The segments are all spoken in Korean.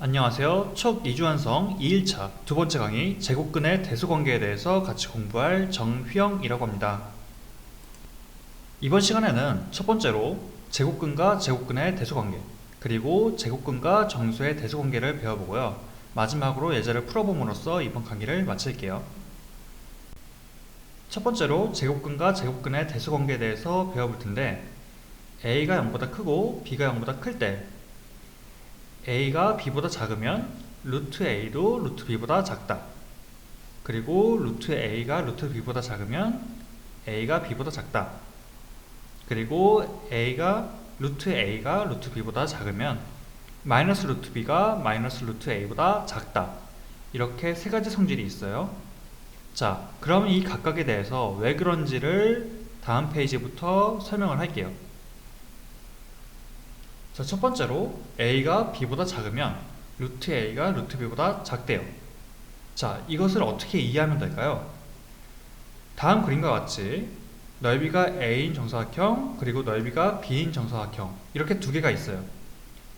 안녕하세요. 척 이주환성 2일차 두 번째 강의 제곱근의 대수관계에 대해서 같이 공부할 정휘영이라고 합니다. 이번 시간에는 첫 번째로 제곱근과 제곱근의 대수관계 그리고 제곱근과 정수의 대수관계를 배워보고요. 마지막으로 예제를 풀어봄으로써 이번 강의를 마칠게요. 첫 번째로 제곱근과 제곱근의 대수관계에 대해서 배워볼 텐데 a가 0보다 크고 b가 0보다 클때 a가 b보다 작으면 루트 a도 루트 b보다 작다. 그리고 루트 a가 루트 b보다 작으면 a가 b보다 작다. 그리고 a가 루트 a가 루트 b보다 작으면 마이너스 루트 b가 마이너스 루트 a보다 작다. 이렇게 세 가지 성질이 있어요. 자, 그럼 이 각각에 대해서 왜 그런지를 다음 페이지부터 설명을 할게요. 자, 첫 번째로 a가 b보다 작으면 루트 a가 루트 b보다 작대요. 자, 이것을 어떻게 이해하면 될까요? 다음 그림과 같이 넓이가 a인 정사각형 그리고 넓이가 b인 정사각형 이렇게 두 개가 있어요.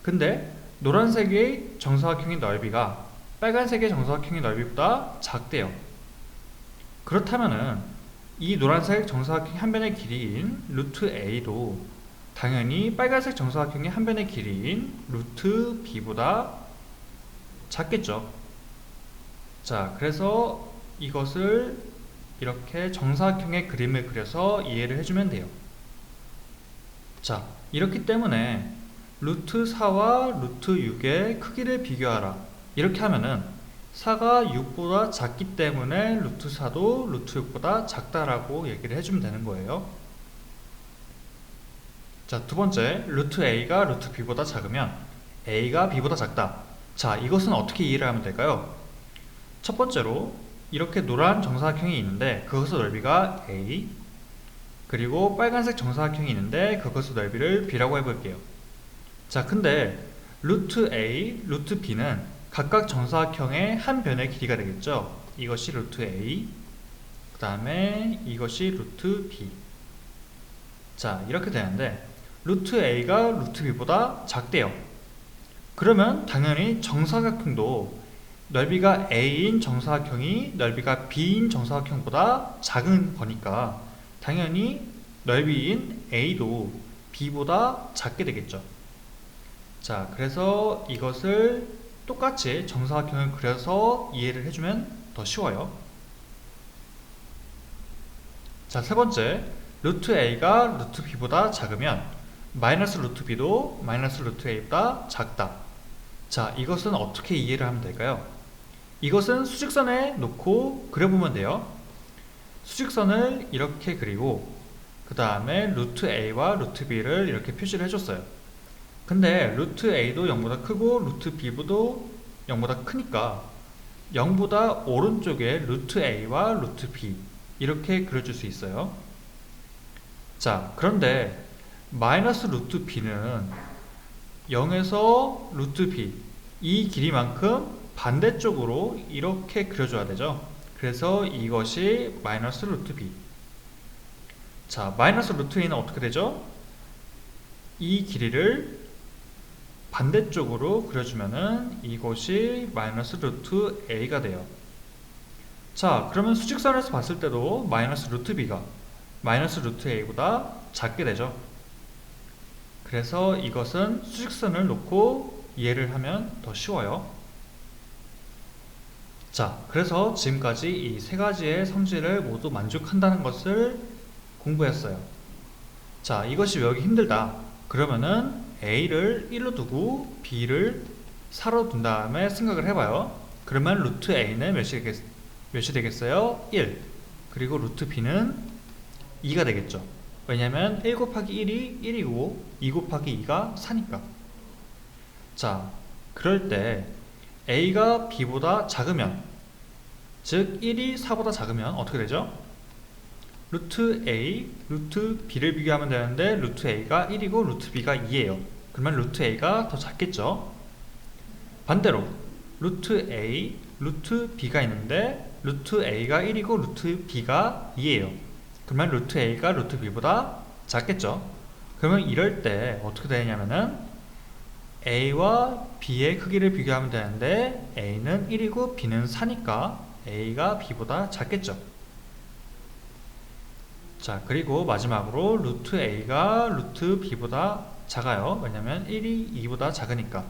근데 노란색의 정사각형의 넓이가 빨간색의 정사각형의 넓이보다 작대요. 그렇다면은 이 노란색 정사각형 한 변의 길이인 루트 a도 당연히 빨간색 정사각형의 한 변의 길이인 루트 b보다 작겠죠. 자, 그래서 이것을 이렇게 정사각형의 그림을 그려서 이해를 해주면 돼요. 자, 이렇기 때문에 루트 4와 루트 6의 크기를 비교하라. 이렇게 하면은 4가 6보다 작기 때문에 루트 4도 루트 6보다 작다라고 얘기를 해주면 되는 거예요. 자, 두 번째, 루트 a가 루트 b보다 작으면 a가 b보다 작다. 자, 이것은 어떻게 이해를 하면 될까요? 첫 번째로 이렇게 노란 정사각형이 있는데 그것의 넓이가 a 그리고 빨간색 정사각형이 있는데 그것의 넓이를 b라고 해볼게요. 자, 근데 루트 a, 루트 b는 각각 정사각형의 한 변의 길이가 되겠죠. 이것이 루트 a, 그 다음에 이것이 루트 b. 자, 이렇게 되는데 루트 a가 루트 b보다 작대요. 그러면 당연히 정사각형도 넓이가 a인 정사각형이 넓이가 b인 정사각형보다 작은 거니까 당연히 넓이인 a도 b보다 작게 되겠죠. 자, 그래서 이것을 똑같이 정사각형을 그려서 이해를 해주면 더 쉬워요. 자, 세 번째, 루트 a가 루트 b보다 작으면 마이너스 루트 b도 마이너스 루트 a보다 작다. 자, 이것은 어떻게 이해를 하면 될까요? 이것은 수직선에 놓고 그려보면 돼요. 수직선을 이렇게 그리고 그 다음에 루트 a와 루트 b를 이렇게 표시를 해줬어요. 근데 루트 a도 0보다 크고 루트 b도 0보다 크니까 0보다 오른쪽에 루트 a와 루트 b 이렇게 그려줄 수 있어요. 자, 그런데 마이너스 루트 b는 0에서 루트 b 이 길이만큼 반대쪽으로 이렇게 그려줘야 되죠. 그래서 이것이 마이너스 루트 b 자, 마이너스 루트 a는 어떻게 되죠? 이 길이를 반대쪽으로 그려주면은 이것이 마이너스 루트 a가 돼요. 자, 그러면 수직선에서 봤을 때도 마이너스 루트 b가 마이너스 루트 a보다 작게 되죠. 그래서 이것은 수직선을 놓고 이해를 하면 더 쉬워요. 자, 그래서 지금까지 이 세 가지의 성질을 모두 만족한다는 것을 공부했어요. 자, 이것이 외우기 힘들다. 그러면은 a를 1로 두고 b를 4로 둔 다음에 생각을 해봐요. 그러면 루트 a는 몇이, 되겠, 몇이 되겠어요? 1. 그리고 루트 b는 2가 되겠죠. 왜냐면 1 곱하기 1이 1이고 2 곱하기 2가 4니까. 자, 그럴 때 a가 b보다 작으면 즉 1이 4보다 작으면 어떻게 되죠? 루트 a, 루트 b를 비교하면 되는데 루트 a가 1이고 루트 b가 2예요. 그러면 루트 a가 더 작겠죠? 반대로 루트 a, 루트 b가 있는데 루트 a가 1이고 루트 b가 2예요. 그러면 루트 a가 루트 b보다 작겠죠? 그러면 이럴 때 어떻게 되냐면은 A와 B의 크기를 비교하면 되는데 A는 1이고 B는 4니까 A가 B보다 작겠죠. 자, 그리고 마지막으로 루트 A가 루트 B보다 작아요. 왜냐면 1이 2보다 작으니까.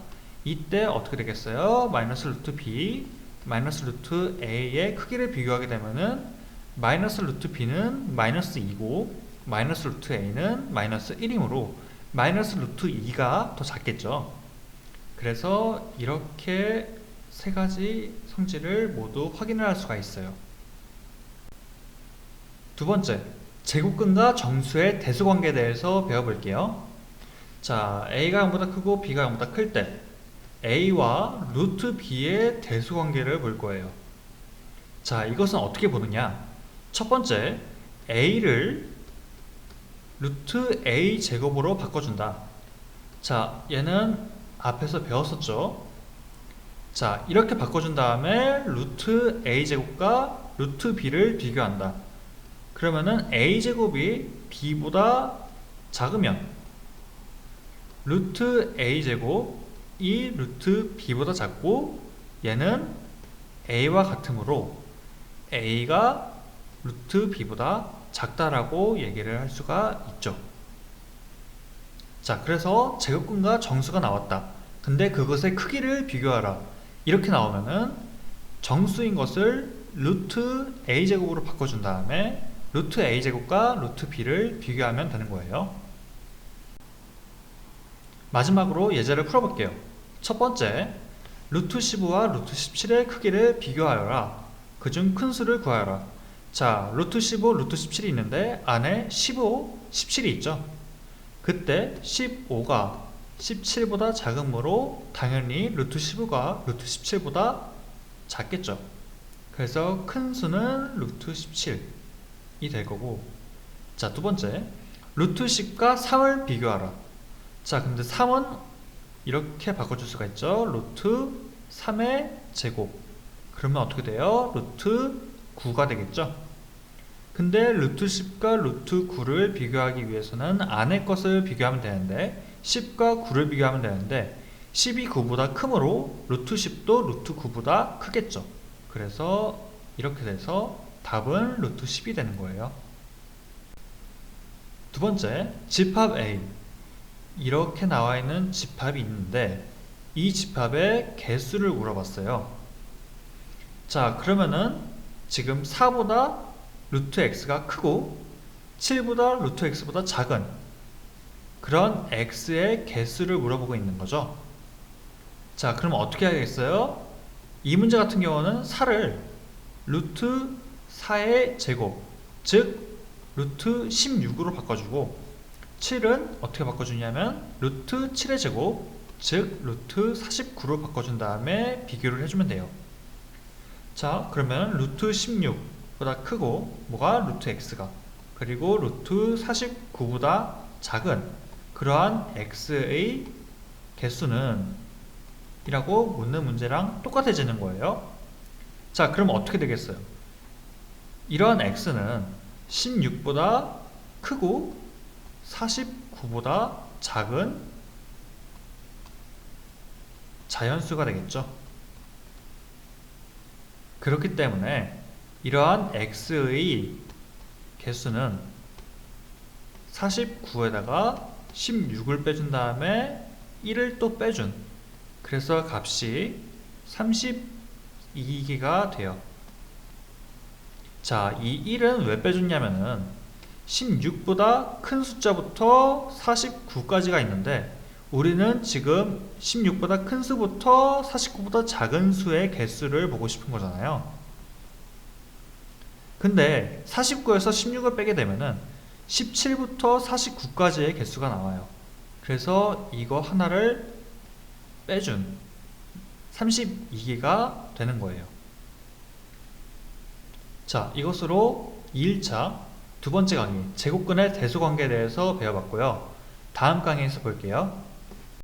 이때 어떻게 되겠어요? 마이너스 루트 B, 마이너스 루트 A의 크기를 비교하게 되면은 마이너스 루트 B는 마이너스 2고 마이너스 루트 A는 마이너스 1이므로 마이너스 루트 2가 더 작겠죠. 그래서 이렇게 세 가지 성질을 모두 확인을 할 수가 있어요. 두 번째, 제곱근과 정수의 대수관계에 대해서 배워볼게요. 자, A가 0보다 크고 B가 0보다 클 때 A와 루트 B의 대수관계를 볼 거예요. 자, 이것은 어떻게 보느냐? 첫 번째, A를 루트 A 제곱으로 바꿔준다. 자, 얘는 앞에서 배웠었죠. 자, 이렇게 바꿔준 다음에 루트 A 제곱과 루트 B를 비교한다. 그러면은 A 제곱이 B보다 작으면 루트 A 제곱이 루트 B보다 작고 얘는 A와 같으므로 A가 루트 B보다 작다라고 얘기를 할 수가 있죠. 자, 그래서 제곱근과 정수가 나왔다. 근데 그것의 크기를 비교하라. 이렇게 나오면은 정수인 것을 루트 A 제곱으로 바꿔준 다음에 루트 A 제곱과 루트 B를 비교하면 되는 거예요. 마지막으로 예제를 풀어볼게요. 첫 번째, 루트 15와 루트 17의 크기를 비교하여라. 그중 큰 수를 구하여라. 자, 루트 15, 루트 17이 있는데 안에 15, 17이 있죠. 그때 15가 17보다 작으므로 당연히 루트 15가 루트 17보다 작겠죠. 그래서 큰 수는 루트 17이 될 거고 자, 두 번째 루트 10과 3을 비교하라. 자, 근데 3은 이렇게 바꿔줄 수가 있죠. 루트 3의 제곱 그러면 어떻게 돼요? 루트 9가 되겠죠. 근데 루트 10과 루트 9를 비교하기 위해서는 안의 것을 비교하면 되는데 10과 9를 비교하면 되는데 10이 9보다 크므로 루트 10도 루트 9보다 크겠죠. 그래서 이렇게 돼서 답은 루트 10이 되는 거예요. 두 번째, 집합 A. 이렇게 나와 있는 집합이 있는데 이 집합의 개수를 물어봤어요. 자, 그러면은 지금 4보다 루트 x가 크고 7보다 루트 x보다 작은 그런 x의 개수를 물어보고 있는 거죠. 자, 그럼 어떻게 하겠어요? 이 문제 같은 경우는 4를 루트 4의 제곱, 즉 루트 16으로 바꿔주고 7은 어떻게 바꿔주냐면 루트 7의 제곱, 즉 루트 49로 바꿔준 다음에 비교를 해주면 돼요. 자, 그러면 루트 16 보다 크고 뭐가 루트 x가 그리고 루트 49보다 작은 그러한 x의 개수는 이라고 묻는 문제랑 똑같아지는 거예요. 자, 그럼 어떻게 되겠어요? 이러한 x는 16보다 크고 49보다 작은 자연수가 되겠죠. 그렇기 때문에 이러한 x의 개수는 49에다가 16을 빼준 다음에 1을 또 빼준 그래서 값이 32개가 돼요. 자, 이 1은 왜 빼줬냐면은 16보다 큰 숫자부터 49까지가 있는데 우리는 지금 16보다 큰 수부터 49보다 작은 수의 개수를 보고 싶은 거잖아요. 근데 49에서 16을 빼게 되면은 17부터 49까지의 개수가 나와요. 그래서 이거 하나를 빼준 32개가 되는 거예요. 자, 이것으로 2일차 두 번째 강의 제곱근의 대수관계에 대해서 배워봤고요. 다음 강의에서 볼게요.